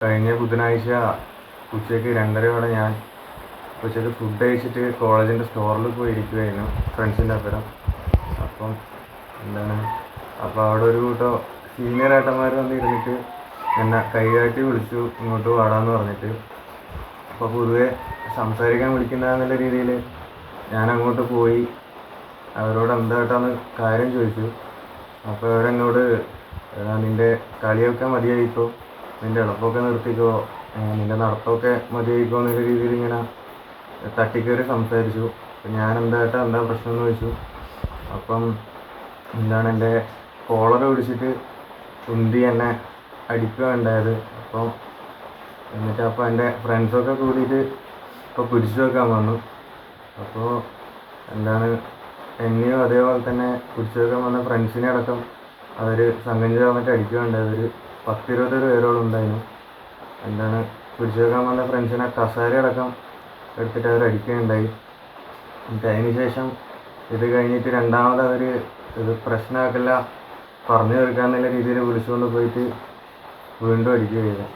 കഴിഞ്ഞ ബുധനാഴ്ച ഉച്ചയ്ക്ക് രണ്ടരയോടെ ഞാൻ ഉച്ചയ്ക്ക് ഫുഡ് കഴിച്ചിട്ട് കോളേജിന്റെ സ്റ്റോറിൽ പോയി ഇരിക്കുകയായിരുന്നു ഫ്രണ്ട്സിന്റെ അപ്പുറം. അപ്പം എന്താണ്? അപ്പോൾ അവിടെ ഒരു കൂട്ടം സീനിയർ ഏട്ടന്മാർ വന്ന് ഇരുന്നിട്ട് എന്നെ കൈകാട്ടി വിളിച്ചു ഇങ്ങോട്ട് വാടാന്ന് പറഞ്ഞിട്ട്. അപ്പോൾ പൊതുവെ സംസാരിക്കാൻ വിളിക്കുന്ന വിളിക്കുന്നതെന്നുള്ള രീതിയിൽ ഞാൻ അങ്ങോട്ട് പോയി. അവരോട് എന്തായിട്ടാന്ന് കാര്യം ചോദിച്ചു. അപ്പോൾ അവരെന്നോട് "എടാ, നിന്റെ കളിയൊക്കെ മതിയായിക്കോ നിന്റെ എളുപ്പമൊക്കെ നിർത്തിക്കോ. നിന്റെ നടത്തമൊക്കെ മതിയായിക്കോ എന്നുള്ള രീതിയിൽ ഇങ്ങനെ തട്ടിക്കയറി സംസാരിച്ചു. അപ്പം ഞാൻ എന്തായിട്ടാ എന്താ പ്രശ്നം എന്ന് ചോദിച്ചു. അപ്പം എന്താണ് എന്റെ കോളർ പിടിച്ചിട്ട് ഉന്തി എന്നെ അടിക്കുക ഉണ്ടായത് അപ്പം എന്നിട്ട് അപ്പോൾ എന്റെ ഫ്രണ്ട്സൊക്കെ കൂടിയിട്ട് ഇപ്പോൾ പിടിച്ചു വെക്കാൻ വന്നു. അപ്പോൾ എന്താണ് എന്നെയും അതേപോലെ തന്നെ പിടിച്ചു വെക്കാൻ വന്ന ഫ്രണ്ട്സിനെ അടക്കം അവർ സംഘം ചേർന്നിട്ട് അടിക്കുകയുണ്ടായത്. ഒരു പത്തിരുപത് പേരോളം ഉണ്ടായിരുന്നു എന്താണ് പിടിച്ചു വന്ന ഫ്രണ്ട്സിനെ കസാര അടക്കം എടുത്തിട്ട് അവർ അടിക്കുകയുണ്ടായി. എന്നിട്ട് അതിന് ശേഷം ഇത് കഴിഞ്ഞിട്ട് രണ്ടാമത് അവർ ഇത് പ്രശ്നമാക്കില്ല പറഞ്ഞു തീർക്കാന്നുള്ള രീതിയിൽ വിളിച്ചുകൊണ്ട് പോയിട്ട് വീണ്ടും അടിക്കുകയായിരുന്നു.